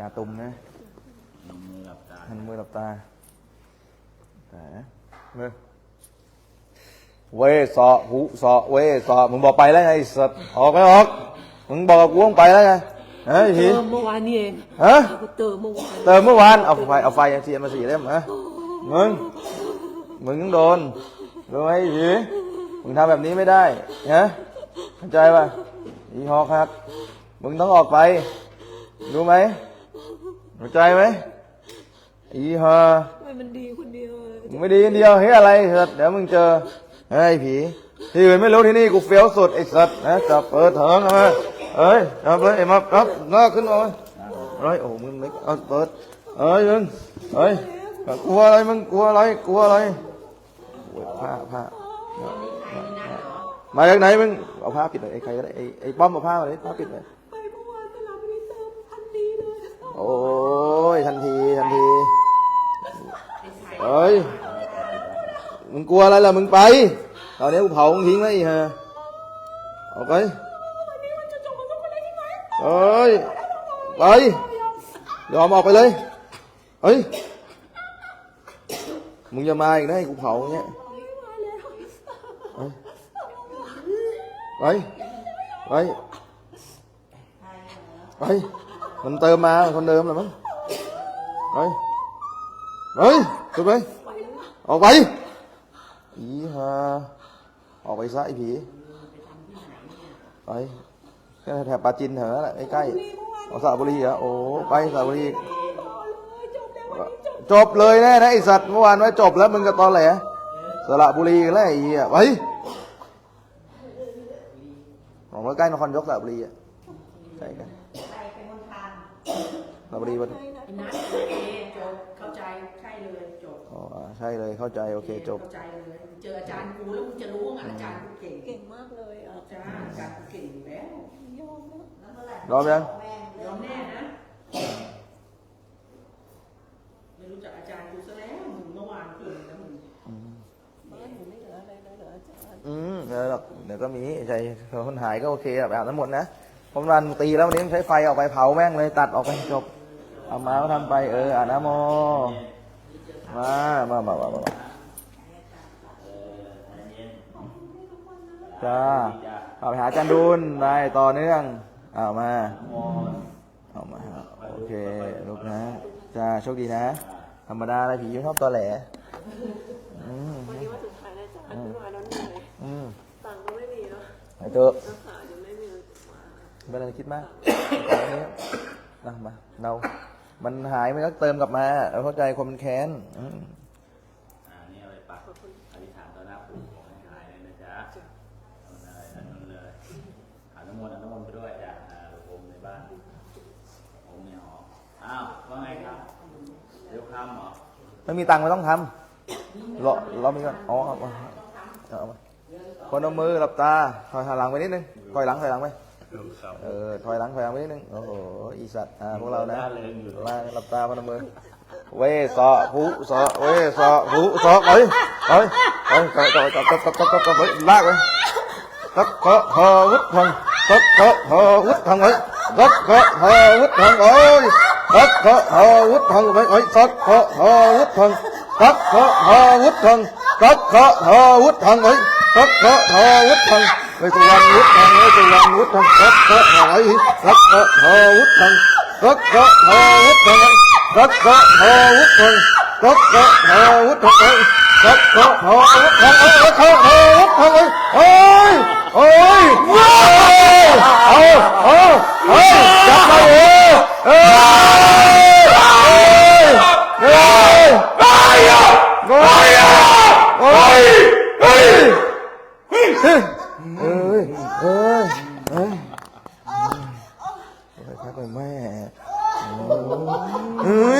ยาตุ่มนะมือหลับตาหันมือหลับตาแต่มือเวสอหูสอเวสอมึงบอกไปแล้วไงไอ้สัตว์ออกไม่ออก มึงบอกกับกูต้องไปแล้วไงเฮ้ยเติผีมเมื่อวานนี่เองฮะกูเติมเมื่อวานเติมเมื่อวานเอาไฟเอาไฟเทียนมาสี่เล่มฮะมึงมึงต้องโดนรู้ไหมไอ้ผีมึงทำแบบนี้ไม่ได้ฮะเข้าใจป่ะอีฮอกครับ มึงต้องออกไปรู้ไหม เข้าใจไหมอีฮอทำไมมันดีคนเดียวเลยมึงไม่ดีคนเดียวเฮ้ยอะไรสัตว์เดี๋ยวมึงเจอเฮ้ยผีที่อื่นไม่รู้ที่นี่กูเฟี้ยวสุดไอ้สัตว์นะจับเปิดเถิงเอามาเอ้ยจับเลยไอ้มาครับหน้าขึ้นมาเอ้ยโอ้มึงไม่เอาเปิดเอ้ยมึงเอ้ยกลัวอะไรมึงกลัวอะไรกลัวอะไรโอ้ยผ้าผ้ามาจากไหนมึงเอาผ้าปิดเลยไอ้ใครก็ได้ไอ้ไอ้ป้อมเอาผ้ามาเลยผ้าปิดเลยไปเมื่อวานตลาดไม่ได้เติมพันดีเลย โอ้ยทันทีทันทีเอ้ ยมึงกลัวอะไรล่ะมึงไปตอนนี้กูเผามึงทิ้งแล้วอีฮะออกไปเอ้ยไปยอมออกไปเลยเฮ้ยมึงอย่ามาอีกนะให้กูเผาเงี้ยไปไปไปมันเติมมาคนเดิมแหละมั้งไปไปสุดไป ออกไปอีฮะออกไปซะไอ้ผีไปแค่แถบปราจินแถวนั้นแหละใกล้ๆเอาสระบุรีเหรอโอ้ไปสระบุรีจบเลยแน่นะไอสัตว์เมื่อวานไว้จบแล้วมึงกับตอนแหลสระบุรีกันแล้วไอ้เหี้ยไปบอกว่าใกล้นครยกสระบุรีอะใกล้กันส ระบุรีวันนัดโอเคจบเข้าใจใช่เลยจบอ๋อใช่เลยเข้าใจโอเคจบเข้าใจเลยเจออาจารย์กูแล้วมึงจะรู้ว่าอาจารย์กูเก่งเก่งมากเลยอะจ้าอาจารย์กูเก่งอยู่แล้วยอมแล้วยอมยังยอมแน่นะไม่รู้จักอาจารย์กูซะแล้วมึงเมื่อวานเกินแล้วมึงบ้านหนูไม่เหลืออะไรเลยเหรออาจารย์อืมเดี๋ยวหรอกเดี๋ยวก็มีใจคนหายก็โอเคอะไปอาบน้ำมนต์นะผมวันตีแล้ววันนี้ต้องใช้ไฟออกไปเผาแม่งเลยตัดออกไปจบ เอามาก็ทำไปเอออาบน้ำโม มามามามามาจ้าเอาไปหาอาจันดุลไปต่อเนื่อง เอามามองเอามา โอเคลูกนะ จ้า โชคดีนะ ธรรมดาอะไรผีชอบตัวแหลอืมวันนี้ว่าสุดท้ายแล้วอาจารย์เมื่อวานเราเหนื่อยอืมตังค์ก็ไม่มีเนาะไปเถอะรักษายังไม่มีเลยมาไม่ต้องคิดมากเอาอันนี้นะมาเรา มันหายมันก็เติมกลับมาเราเข้าใจคนมันแค้นอืมอ่านี่เอาไปปักอธิษฐานต่อหน้าปู่ขอให้หายเลยนะจ๊ะเอาเลยนั่นนั่นเลยอาน้ำมนต์อาน้ำมนต์ไปด้วยจ้ะอ่าผมในบ้านผมในหออ้าวว่าไงครับเดี๋ยวคำเหรอไม่มีตังค์ไม่ต้องทำรอรอมีก่อนอ๋อเอามาเอามาคนเอามือหลับตาถอยหลังไปนิดนึงถอยหลังถอยหลังไป เออถอยหลังถอยหลังไปนิดนึงโอ้โหอีสัตว์อ่าพวกเรานะล่าหลับตาพนมมือเวสอผูสอเวสอผูสอเอ้ยเอ้ยเอ้ยกับกับกับกับกับกับกับลากไปกับกับหอวุฒพังกับกับหอวุฒพังเอ้ยกับกับหอวุฒพังเอ้ยกับกับหอวุฒพังเอ้ยเอ้ยกับกับหอวุฒพังกับกับหอวุฒพังกับกับหอวุฒพังเอ้ยกับกับหอวุฒพังไปไยสุวรรณวุฒพังไปไยสุวรรณ วุฒทังตักเกาะเฮ้ยตักเกาะเฮวุฒทังรักกะหาวุฒังรักกะหาวุฒังรักกะหาวุ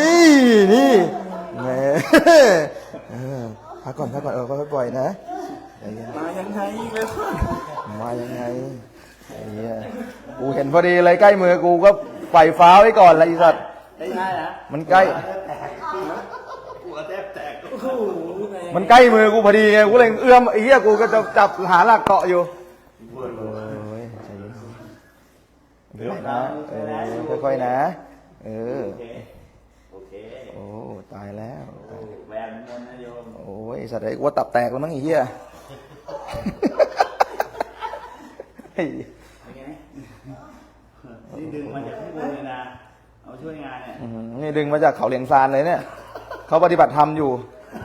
ยนี่แหม่เออพักก่อนพักก่อนเออค่อยๆปล่อยนะใจเย็นมายังไงเลยมายังไงไอ้เหี้ยกูเห็นพอดีเลยใกล้มือกูก็ปล่อยฟ้าไว้ก่อนเลยไอ้สัตว์ได้ไงนะมันใกล้แตกกูกระแทบแตกโอ้โหแม่มันใกล้มือกูพอดีไงกูเลยเอื้อมไอ้เหี้ยกูก็จะจับหาหลักเกาะอยู่โอ้ยใจเย็นไม่เป็นไรนะเออค่อยๆนะ เออ โอเคโอเคโอ้ ตายแล้วโอ้แหวกมนต์นะโยมโอ้ยสัตว์ไอ้กูว่าตับแตกแล้วมั้งไอ้เหี้ยเฮ้ยเป็นไงนี่ดึงมาจากข้างบนเลยนะเอาช่วยงานเนี่ยอื้อหือนี่ดึงมาจากเขาเหลียงซานเลยเนี่ยเขาปฏิบัติธรรมอยู่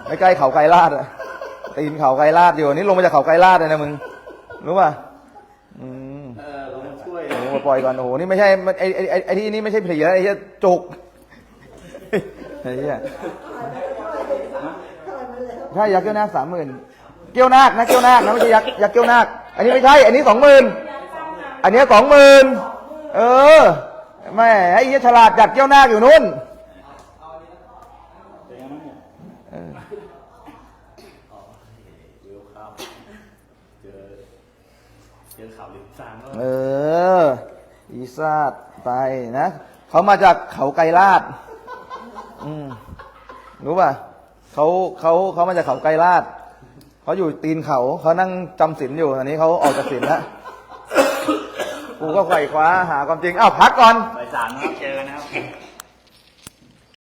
ใกล้ๆเขาไกรลาดอะตีนเขาไกรลาดอยู่นี่ลงมาจากเขาไกรลาดเลยนะมึงรู้ป่ะอืมเออลงมาช่วยโอ้โหปล่อยก่อนโอ้โหนี่ไม่ใช่ไอ้ไอ้ไอ้ไอ้ที่นี่ไม่ใช่ผีนะไอ้เหี้ยจุก ไอ้เหี้ยใช่ยักษ์เกี้ยวนาคสามหมื่นเกี้ยวนาคนะเกี้ยวนาคนะไม่ใช่ยักษ์ยักษ์เกี้ยวนาคอันนี้ไม่ใช่ อันนี้สองหมื่นอันนี้สองหมื่นเออแม่ไอ้เหี้ยฉลาดจัดเกี้ยวนาคอยู่นู่นเป็นไงบ้างเนี่ยเออวิวครับเจอเจอข่าวลิมซางแล้วเออ อีซาดไปนะ เขามาจากเขาไกรลาด อืมรู้ป่ะเขาเขาเขามาจากเขาไกรลาดเขาอยู่ตีนเขาเขานั่งจำศีลอยู่อันนี้เขาออกจากศีลแล้วกูก็ไขว่คว้าหาความจริงอ้าวพักก่อนไปสามนะครับเจอกันนะครับ